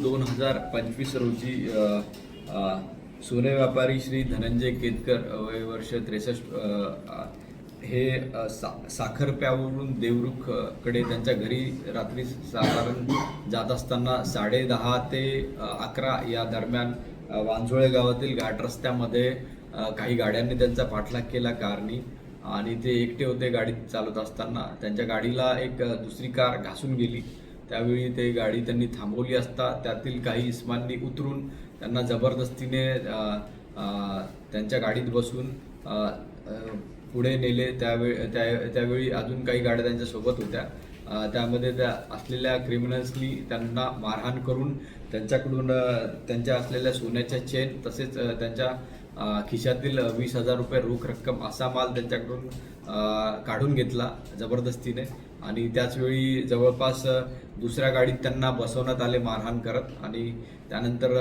दोन हजार पंचवीस रोजी सोने व्यापारी श्री धनंजय केतकर वय वर्ष त्रेसष्ट हे सा साखरप्यावरून देवरुखकडे त्यांच्या घरी रात्री साधारण जात असताना साडे दहा ते अकरा या दरम्यान अ, वांजोळे गावातील घाट रस्त्यामध्ये काही गाड्यांनी त्यांचा पाठलाग केला कारनी आणि ते एकटे होते गाडीत चालवत असताना. त्यांच्या गाडीला एक दुसरी कार घासून गेली. त्यावेळी ते गाडी त्यांनी थांबवली असता त्यातील काही इस्मांनी उतरून त्यांना जबरदस्तीने त्यांच्या गाडीत बसून पुढे नेले. त्यावेळी त्या त्यावेळी अजून काही गाड्या त्यांच्यासोबत होत्या. त्यामध्ये त्या असलेल्या क्रिमिनल्सनी त्यांना मारहाण करून त्यांच्याकडून त्यांच्या असलेल्या सोन्याच्या चेन तसेच त्यांच्या खिशातील वीस हजार रुपये रोख रक्कम असा माल त्यांच्याकडून काढून घेतला जबरदस्तीने. आणि त्याचवेळी जवळपास दुसऱ्या गाडीत त्यांना बसवण्यात आले मारहाण करत आणि त्यानंतर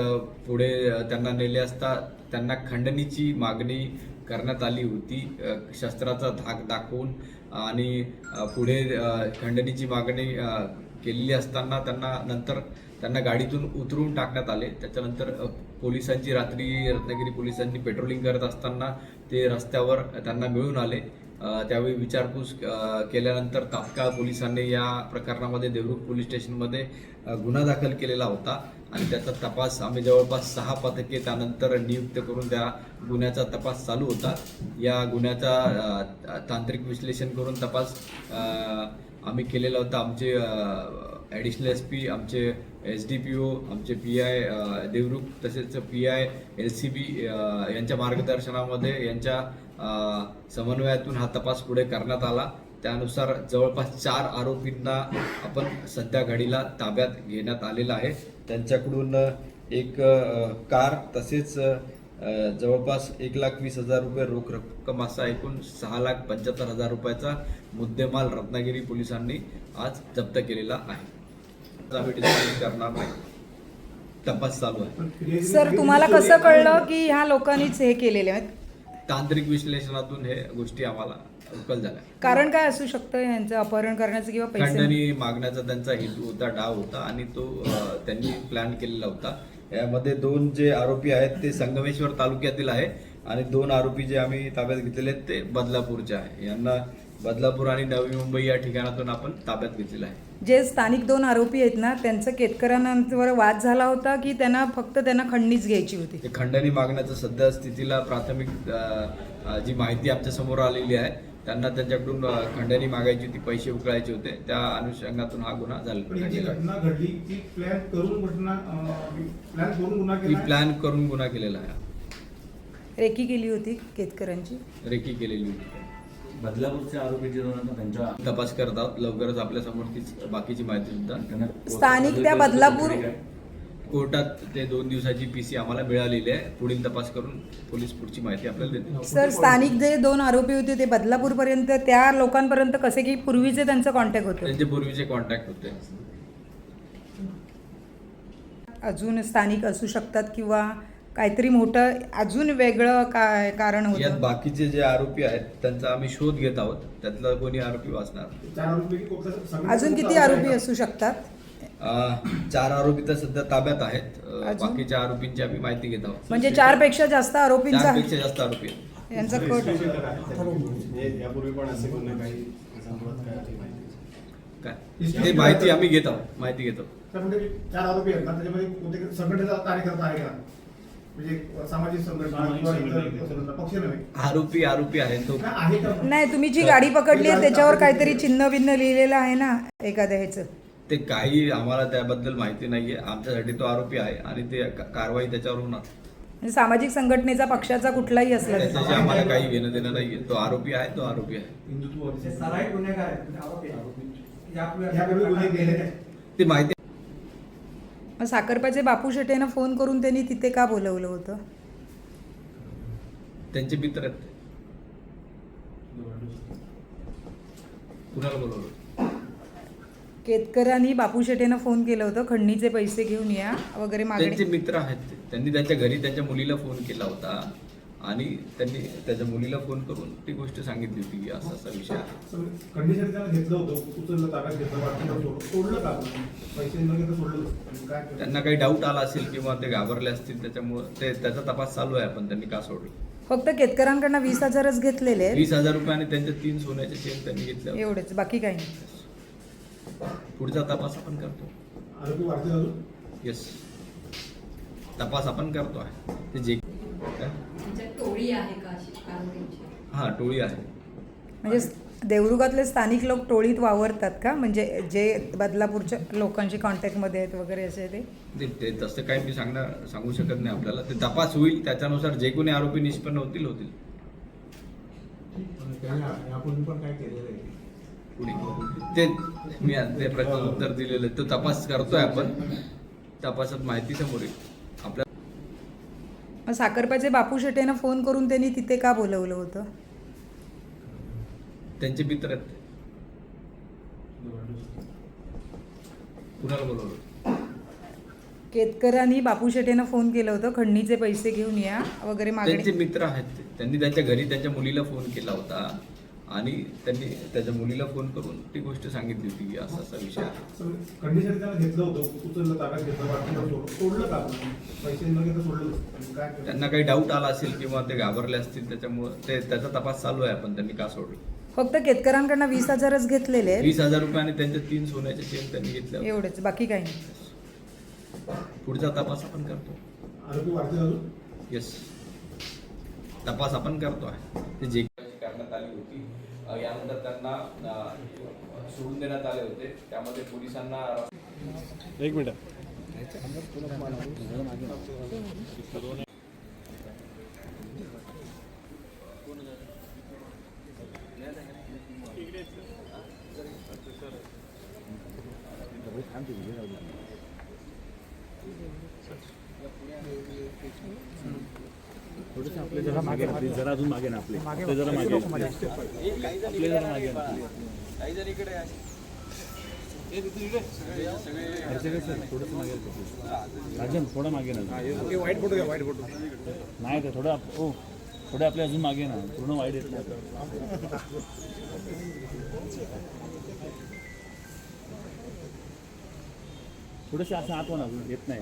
पुढे त्यांना नेले असता त्यांना खंडणीची मागणी करण्यात आली होती शस्त्राचा धाक दाखवून आणि पुढे खंडणीची मागणी केलेली असताना त्यांना नंतर त्यांना गाडीतून उतरून टाकण्यात आले. त्याच्यानंतर पोलिसांची रात्री रत्नागिरी पोलिसांनी पेट्रोलिंग करत असताना ते रस्त्यावर त्यांना मिळून आले. त्यावेळी विचारपूस केल्यानंतर तात्काळ पोलिसांनी या प्रकरणामध्ये देवरुख पोलीस स्टेशनमध्ये गुन्हा दाखल केलेला होता आणि त्याचा तपास आम्ही जवळपास सहा पथके त्यानंतर नियुक्त करून त्या गुन्ह्याचा तपास चालू होता. या गुन्ह्याचा तांत्रिक विश्लेषण करून तपास आम्ही केलेला होता. आमचे ॲडिशनल एस पी आमचे एस डी पी ओ आमचे पी आय देवरुख तसेच P I L C B यांच्या मार्गदर्शनामध्ये यांच्या समन्वयातून हा तपास पुढे करण्यात आला. त्यानुसार जवळपास चार आरोपींना आपण सध्या घडीला ताब्यात घेण्यात आलेला आहे. त्यांच्याकडून एक कार तसेच जवळपास एक लाख वीस हजार रुपये रोख रक्कम असा एकूण सहा लाख पंच्याहत्तर हजार रुपयाचा मुद्देमाल रत्नागिरी पोलिसांनी आज जप्त केलेला आहे. करणार नाही. तपास चालू आहे. सर तुम्हाला कसं कळलं की ह्या लोकांनीच हे केलेले आहेत तांत्रिक विश्लेषणातून हे गोष्टी आम्हाला उकल झाल्या. कारण काय असू शकतं यांचं अपहरण करण्याचं किंवा पैसे खंडणी मागण्याचा त्यांचा हेतू होता डाव होता आणि तो त्यांनी प्लॅन केलेला होता. यामध्ये दोन जे आरोपी आहेत ते संगमेश्वर तालुक्यातील आहे आणि दोन आरोपी जे आम्ही ताब्यात घेतलेले आहेत ते बदलापूरचे आहे. यांना बदलापूर आणि नवी मुंबई या ठिकाणातून आपण ताब्यात घेतलेलं आहे. जे स्थानिक दोन आरोपी आहेत ना त्यांचं केतकरांवर वाद झाला होता की त्यांना फक्त त्यांना खंडणीच घ्यायची होती? ते खंडणी मागण्याचं सध्या स्थितीला प्राथमिक अ, जी माहिती आमच्यासमोर आलेली आहे त्यांना त्यांच्याकडून अ, खंडणी मागायची होती पैसे उकळायचे होते. त्या अनुषंगातून हा गुन्हा पण ही जी झालेला आहे. घटना घडली ती प्लॅन करून घटना प्लॅन करून गुन्हा केला? प्लॅन करून गुन्हा केलेला आहे. रेकी केली होती केतकरांची? रेकी केलेली होती. बदलापूरचे आरोपी जे त्यांच्या तपास करत आहोत लवकरच आपल्यासमोर तीच बाकीची माहिती सुद्धा स्थानिक त्या बदलापूर- कोर्टात ते दोन दिवसाची पीसी आम्हाला मिळालेली आहे. पुढील तपास करून पोलीस पुढची माहिती आपल्याला देतील. सर स्थानिक जे दोन आरोपी होते ते बदलापूरपर्यंत त्या लोकांपर्यंत कसे की पूर्वीचे त्यांचं कॉन्टॅक्ट होतं? त्यांचे पूर्वीचे कॉन्टॅक्ट होते. अजून स्थानिक असू शकतात किंवा काहीतरी मोठं अजून वेगळं काय कारण यात होतं बाकीचे जे आरोपी आहेत त्यांचा आम्ही शोध घेत आहोत. त्यातला कोणी आरोपी वाचणार अजून किती आरोपी असू शकतात? अं, चार आरोपी तर सध्या ताब्यात आहेत. अं, अजून? बाकीच्या आरोपींची आम्ही माहिती घेत आहोत. म्हणजे चारपेक्षा जास्त आरोपींचा चारपेक्षा जास्त आरोपी आहेत. यांचा कट यापूर्वी पण असे गुन्हे काही संभवत काय ते माहिती काय? ते माहिती आम्ही घेत आहोत. माहिती घेत आहोत. म्हणजे चार आरोपी आहेत ना त्याच्यामध्ये कोणते संघटनेचा कार्यकर्ता आहे का? म्हणजे सामाजिक संघटना पक्ष नव्हे. आरोपी आरोपी आहे तो. काय आहे का? नाही तुम्ही जी गाडी पकडली आहे त्याच्यावर काहीतरी चिन्ह बिन्ह लिहिलेलं आहे ना एखाद्या ह्याचं. ते काही आम्हाला त्याबद्दल माहिती नाहीये. आमच्यासाठी तो आरोपी आहे आणि ते का- कारवाई त्याच्यावर होणार. म्हणजे सामाजिक संघटनेचा पक्षाचा कुठलाही असला तरी. त्याच्याशी आम्हाला काही घेणं देणं नाहीये. तो आरोपी आहे तो आरोपी आहे. हिंदुत्व आहेत, म्हणजे. यापूर्वी यापूर्वी गुन्हे. ती माहिती मग साखरपाचे बापू शेटेनं फोन करून त्यांनी तिथे का बोलवलं होतं त्यांचे मित्र आहेत ते. कुणाला बोलवलं केतकरांनी बापू शेटेनं फोन केलं होतं खंडणीचे पैसे घेऊन या वगैरे त्यांचे मागणी मित्र आहेत ते. त्यांनी त्यांच्या घरी त्यांच्या मुलीला फोन केला होता आणि त्यांनी त्याच्या मुलीला फोन करून ती गोष्ट सांगितली होती की असा असा विषय आहे. कंडिशन त्याला घेतलं होतं. उचललं ताब्यात घेतलं वाटलं सोडलं सोडलं का पैसे सोडलं काय? त्यांना काही डाऊट आला असेल किंवा ते घाबरले असतील त्याच्यामुळं ते त्याचा तपास चालू आहे पण त्यांनी का सोडलं? फक्त केतकरांकडनं वीस हजारच घेतलेले आहेत. वीस हजार रुपये आणि त्यांच्या तीन सोन्याचे चेन त्यांनी घेतले एवढेच बाकी काही नाही. पुढचा तपास आपण करतो. आरोपी वाढतील अजून? येस तपास आपण करतो आहे. ते जे काय? टोळी आहे का अशी? कारवाईची हा टोळी आहे. म्हणजे देवरुगातले स्थानिक लोक टोळीत वावरतात का? म्हणजे जे बदलापूरच्या लोकांशी कॉन्टॅक्टमध्ये आहेत वगैरे असे ते? ते- ते तसं काही मी सांगणार सांगू शकत नाही आपल्याला. ते तपास होईल त्याच्यानुसार जे कोणी आरोपी निष्पन्न होतील होतील. यापूर्वी पण काय केलेलं आहे कुणी? ते मी आज ते प्रश्न उत्तर दिलेलं आहे. तो तपास करतोय आपण. तपासात माहिती समोर येईल. मग साखरपाचे बापू शेटेनं फोन करून त्यांनी तिथे का बोलवलं होतं? त्यांचे मित्र आहेत. कुणाला बोलवलं? केतकरांनी बापू शेटेनं फोन केलं होतं खंडणीचे पैसे घेऊन या वगैरे त्यांचे मागणी मित्र आहेत. ते. त्यांनी त्यांच्या घरी त्यांच्या मुलीला फोन केला होता. आणि त्यांनी त्याच्या मुलीला फोन करून ती गोष्ट सांगितली होती की असा असा विषय आहे. कंडिशन घेतलं होतं? त्यांना काही डाऊट आला असेल किंवा ते घाबरले असतील त्याच्यामुळं ते त्याचा तपास चालू आहे. पण त्यांनी का सोडलं? फक्त केतकरांकडनं वीस हजारच घेतलेले आहेत. वीस हजार रुपये आणि त्यांच्या तीन सोन्याचे चेन त्यांनी घेतले एवढेच. बाकी काही नाही. पुढचा तपास आपण करतो. येस तपास आपण करतो आहे. ते जे करण्यात आली होती. अ, यानंतर त्यांना अ, सोडून देण्यात आले होते. त्यामध्ये पोलिसांना एक मिनिट. थोडंसं आपले जरा मागे. जरा अजून मागे ना आपले. आपले जरा मागे आपले. जरा मागे. राजन थोडं मागे ना वाईट फोटो घ्या फोटो. नाही तर थोडं हो थोडे आपले अजून मागे ना. पूर्ण वाईट येत नाही. थोडंसं असं आठवण अजून येत नाही.